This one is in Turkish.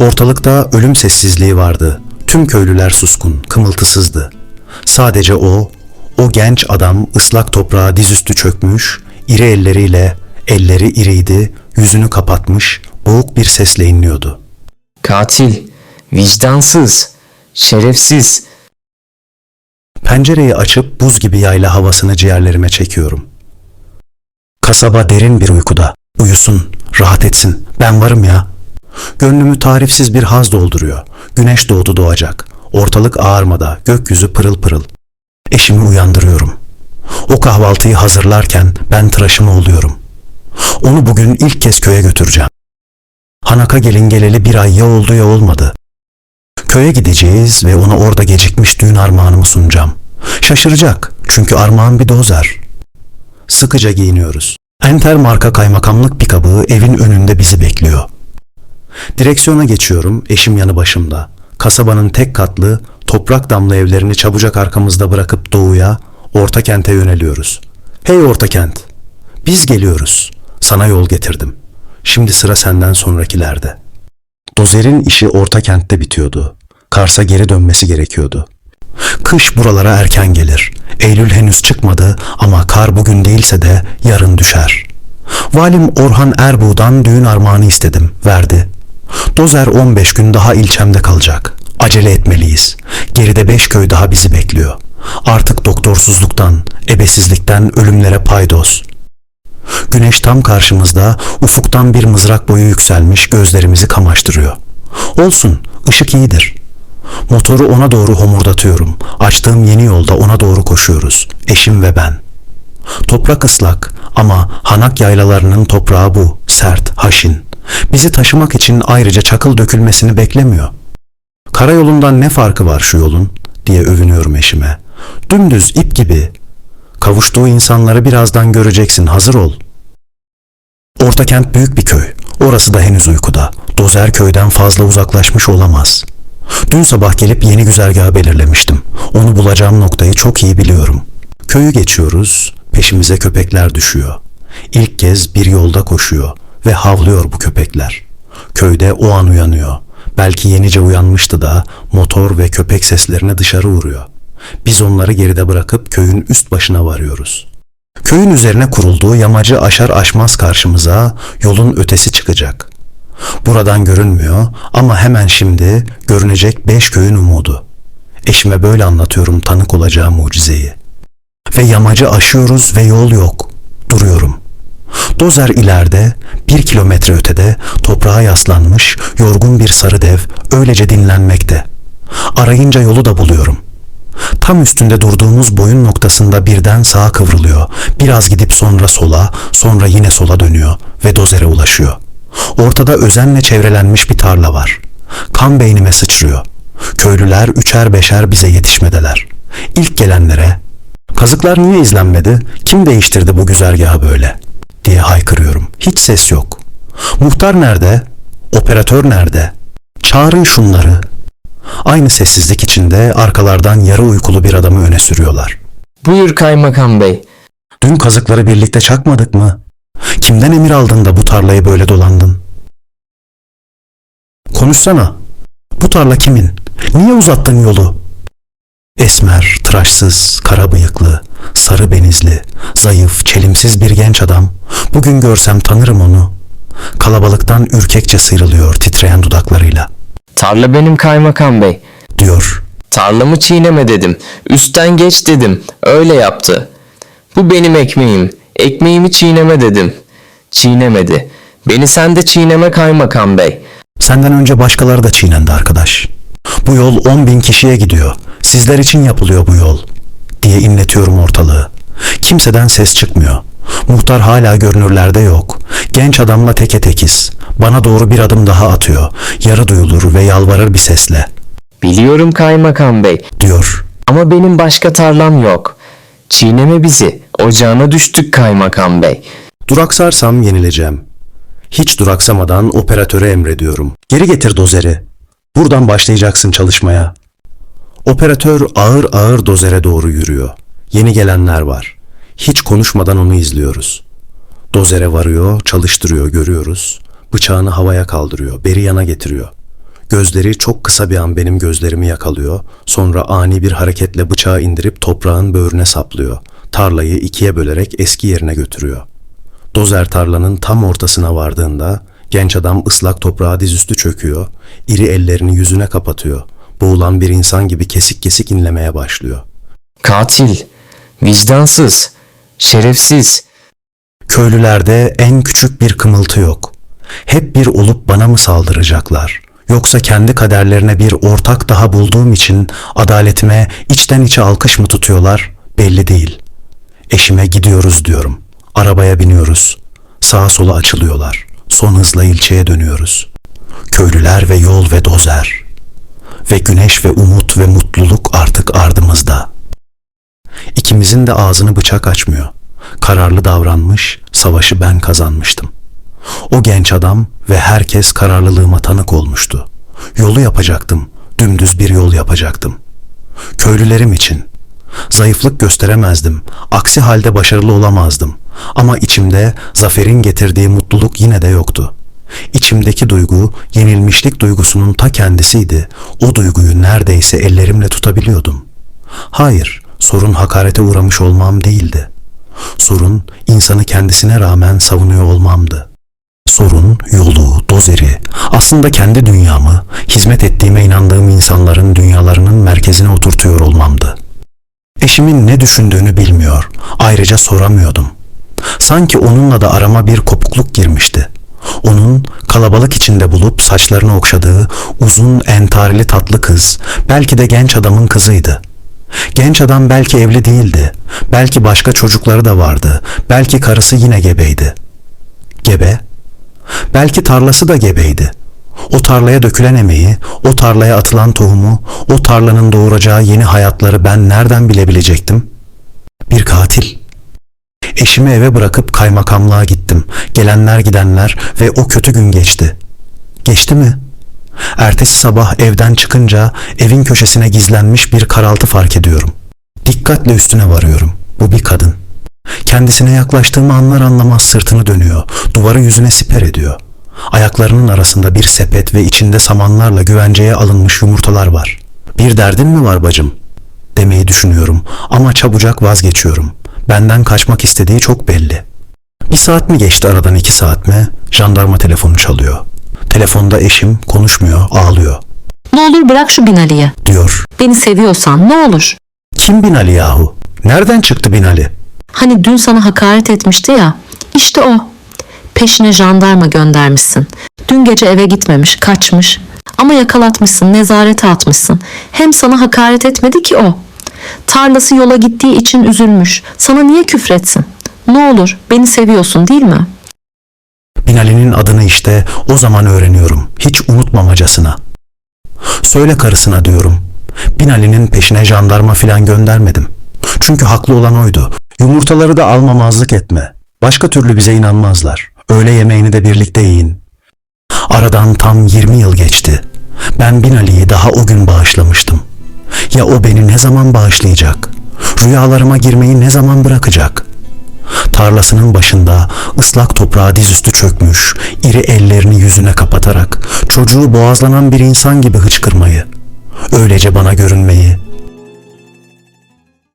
Ortalıkta ölüm sessizliği vardı. Tüm köylüler suskun, kımıltısızdı. Sadece o, o genç adam ıslak toprağa dizüstü çökmüş, iri elleriyle, elleri iriydi, yüzünü kapatmış, boğuk bir sesle inliyordu. Katil, vicdansız, şerefsiz. Pencereyi açıp buz gibi yayla havasını ciğerlerime çekiyorum. Kasaba derin bir uykuda. Uyusun, rahat etsin. Ben varım ya. Gönlümü tarifsiz bir haz dolduruyor. Güneş doğdu doğacak. Ortalık ağarmada, gökyüzü pırıl pırıl. Eşimi uyandırıyorum. O kahvaltıyı hazırlarken ben tıraşımı oluyorum. Onu bugün ilk kez köye götüreceğim. Hanaka gelin geleli bir ay ya oldu ya olmadı. Köye gideceğiz ve ona orada gecikmiş düğün armağanımı sunacağım. Şaşıracak çünkü armağan bir dozer. Sıkıca giyiniyoruz. Enter marka kaymakamlık pikabı evin önünde bizi bekliyor. Direksiyona geçiyorum, eşim yanı başımda. Kasabanın tek katlı, toprak damlı evlerini çabucak arkamızda bırakıp doğuya, orta kente yöneliyoruz. Hey orta kent, biz geliyoruz. Sana yol getirdim. Şimdi sıra senden sonrakilerde. Dozer'in işi orta kentte bitiyordu. Kars'a geri dönmesi gerekiyordu. Kış buralara erken gelir. Eylül henüz çıkmadı ama kar bugün değilse de yarın düşer. Valim Orhan Erbuğ'dan düğün armağanı istedim, verdi. Dozer 15 gün daha ilçemde kalacak. Acele etmeliyiz. Geride 5 köy daha bizi bekliyor. Artık doktorsuzluktan, ebesizlikten ölümlere paydos. Güneş tam karşımızda, ufuktan bir mızrak boyu yükselmiş gözlerimizi kamaştırıyor. Olsun, ışık iyidir. Motoru ona doğru homurdatıyorum. Açtığım yeni yolda ona doğru koşuyoruz. Eşim ve ben. Toprak ıslak ama hanak yaylalarının toprağı bu. Sert, haşin. Bizi taşımak için ayrıca çakıl dökülmesini beklemiyor. Karayolundan ne farkı var şu yolun diye övünüyorum eşime. Dümdüz ip gibi. Kavuştuğu insanları birazdan göreceksin hazır ol. Ortakent büyük bir köy. Orası da henüz uykuda. Dozer köyden fazla uzaklaşmış olamaz. Dün sabah gelip yeni güzergahı belirlemiştim. Onu bulacağım noktayı çok iyi biliyorum. Köyü geçiyoruz, peşimize köpekler düşüyor. İlk kez bir yolda koşuyor ve havlıyor bu köpekler. Köyde o an uyanıyor. Belki yenice uyanmıştı da motor ve köpek seslerine dışarı vuruyor. Biz onları geride bırakıp köyün üst başına varıyoruz. Köyün üzerine kurulduğu yamacı aşar aşmaz karşımıza yolun ötesi çıkacak. Buradan görünmüyor ama hemen şimdi görünecek beş köyün umudu. Eşime böyle anlatıyorum tanık olacağı mucizeyi. Ve yamacı aşıyoruz ve yol yok. Duruyorum. Dozer ileride, bir kilometre ötede toprağa yaslanmış yorgun bir sarı dev öylece dinlenmekte. Arayınca yolu da buluyorum. Tam üstünde durduğumuz boyun noktasında birden sağa kıvrılıyor. Biraz gidip sonra sola, sonra yine sola dönüyor ve dozere ulaşıyor. Ortada özenle çevrelenmiş bir tarla var. Kan beynime sıçrıyor. Köylüler üçer beşer bize yetişmedeler. İlk gelenlere, kazıklar niye izlenmedi, kim değiştirdi bu güzergahı böyle diye haykırıyorum. Hiç ses yok. Muhtar nerede? Operatör nerede? Çağırın şunları. Aynı sessizlik içinde arkalardan yarı uykulu bir adamı öne sürüyorlar. Buyur kaymakam bey. Dün kazıkları birlikte çakmadık mı? Kimden emir aldın da bu tarlayı böyle dolandın? Konuşsana. Bu tarla kimin? Niye uzattın yolu? Esmer, tıraşsız, kara bıyıklı, sarı benizli, zayıf, çelimsiz bir genç adam. Bugün görsem tanırım onu. Kalabalıktan ürkekçe sıyrılıyor titreyen dudaklarıyla. Tarla benim kaymakam bey. Diyor. Tarlamı çiğneme dedim. Üstten geç dedim. Öyle yaptı. Bu benim ekmeğim. Ekmeğimi çiğneme dedim. Çiğnemedi. Beni sen de çiğneme kaymakam bey. Senden önce başkaları da çiğnendi arkadaş. Bu yol 10 bin kişiye gidiyor. Sizler için yapılıyor bu yol. Diye inletiyorum ortalığı. Kimseden ses çıkmıyor. Muhtar hala görünürlerde yok. Genç adamla teke tekiz. Bana doğru bir adım daha atıyor. Yarı duyulur ve yalvarır bir sesle. Biliyorum kaymakam bey. Diyor. Ama benim başka tarlam yok. Çiğneme bizi. Ocağına düştük kaymakam bey. Duraksarsam yenileceğim. Hiç duraksamadan operatöre emrediyorum. Geri getir dozeri. Buradan başlayacaksın çalışmaya. Operatör ağır ağır dozere doğru yürüyor. Yeni gelenler var. Hiç konuşmadan onu izliyoruz. Dozere varıyor, çalıştırıyor, görüyoruz. Bıçağını havaya kaldırıyor, beri yana getiriyor. Gözleri çok kısa bir an benim gözlerimi yakalıyor, sonra ani bir hareketle bıçağı indirip toprağın böğrüne saplıyor. Tarlayı ikiye bölerek eski yerine götürüyor. Dozer tarlanın tam ortasına vardığında genç adam ıslak toprağa dizüstü çöküyor, iri ellerini yüzüne kapatıyor. Boğulan bir insan gibi kesik kesik inlemeye başlıyor. Katil, vicdansız, şerefsiz. Köylülerde en küçük bir kımıltı yok. Hep bir olup bana mı saldıracaklar? Yoksa kendi kaderlerine bir ortak daha bulduğum için adaletime içten içe alkış mı tutuyorlar? Belli değil. Eşime gidiyoruz diyorum. Arabaya biniyoruz. Sağa sola açılıyorlar. Son hızla ilçeye dönüyoruz. Köylüler ve yol ve dozer. Ve güneş ve umut ve mutluluk artık ardımızda. İkimizin de ağzını bıçak açmıyor. Kararlı davranmış, savaşı ben kazanmıştım. O genç adam ve herkes kararlılığıma tanık olmuştu. Yolu yapacaktım, dümdüz bir yol yapacaktım. Köylülerim için. Zayıflık gösteremezdim, aksi halde başarılı olamazdım. Ama içimde zaferin getirdiği mutluluk yine de yoktu. İçimdeki duygu yenilmişlik duygusunun ta kendisiydi. O duyguyu neredeyse ellerimle tutabiliyordum. Hayır, sorun hakarete uğramış olmam değildi. Sorun insanı kendisine rağmen savunuyor olmamdı. Sorun yolu, dozeri, aslında kendi dünyamı, hizmet ettiğime inandığım insanların dünyalarının merkezine oturtuyor olmamdı. Eşimin ne düşündüğünü bilmiyor, ayrıca soramıyordum. Sanki onunla da arama bir kopukluk girmişti. Onun kalabalık içinde bulup saçlarını okşadığı uzun entarili tatlı kız, belki de genç adamın kızıydı. Genç adam belki evli değildi, belki başka çocukları da vardı, belki karısı yine gebeydi. Gebe? Belki tarlası da gebeydi. O tarlaya dökülen emeği, o tarlaya atılan tohumu, o tarlanın doğuracağı yeni hayatları ben nereden bilebilecektim? Bir katil. Eşimi eve bırakıp kaymakamlığa gittim. Gelenler gidenler ve o kötü gün geçti. Geçti mi? Ertesi sabah evden çıkınca evin köşesine gizlenmiş bir karaltı fark ediyorum. Dikkatle üstüne varıyorum. Bu bir kadın. Kendisine yaklaştığımı anlar anlamaz sırtını dönüyor. Duvarı yüzüne siper ediyor. Ayaklarının arasında bir sepet ve içinde samanlarla güvenceye alınmış yumurtalar var. Bir derdin mi var bacım? Demeyi düşünüyorum ama çabucak vazgeçiyorum. Benden kaçmak istediği çok belli. Bir saat mi geçti aradan iki saat mi? Jandarma telefonu çalıyor. Telefonda eşim konuşmuyor, ağlıyor. Ne olur bırak şu Binali'yi. Diyor. Beni seviyorsan ne olur. Kim Binali yahu? Nereden çıktı Binali? Hani dün sana hakaret etmişti ya. İşte o. Peşine jandarma göndermişsin. Dün gece eve gitmemiş, kaçmış. Ama yakalatmışsın, nezarete atmışsın. Hem sana hakaret etmedi ki o. Tarlası yola gittiği için üzülmüş. Sana niye küfretsin? Ne olur, beni seviyorsun değil mi? Binali'nin adını işte o zaman öğreniyorum. Hiç unutmamacasına. Söyle karısına diyorum. Binali'nin peşine jandarma filan göndermedim. Çünkü haklı olan oydu. Yumurtaları da almamazlık etme. Başka türlü bize inanmazlar. Öğle yemeğini de birlikte yiyin. Aradan tam 20 yıl geçti. Ben Binali'yi daha o gün bağışlamıştım. Ya o beni ne zaman bağışlayacak? Rüyalarıma girmeyi ne zaman bırakacak?'' Tarlasının başında ıslak toprağa dizüstü çökmüş, iri ellerini yüzüne kapatarak çocuğu boğazlanan bir insan gibi hıçkırmayı, öylece bana görünmeyi,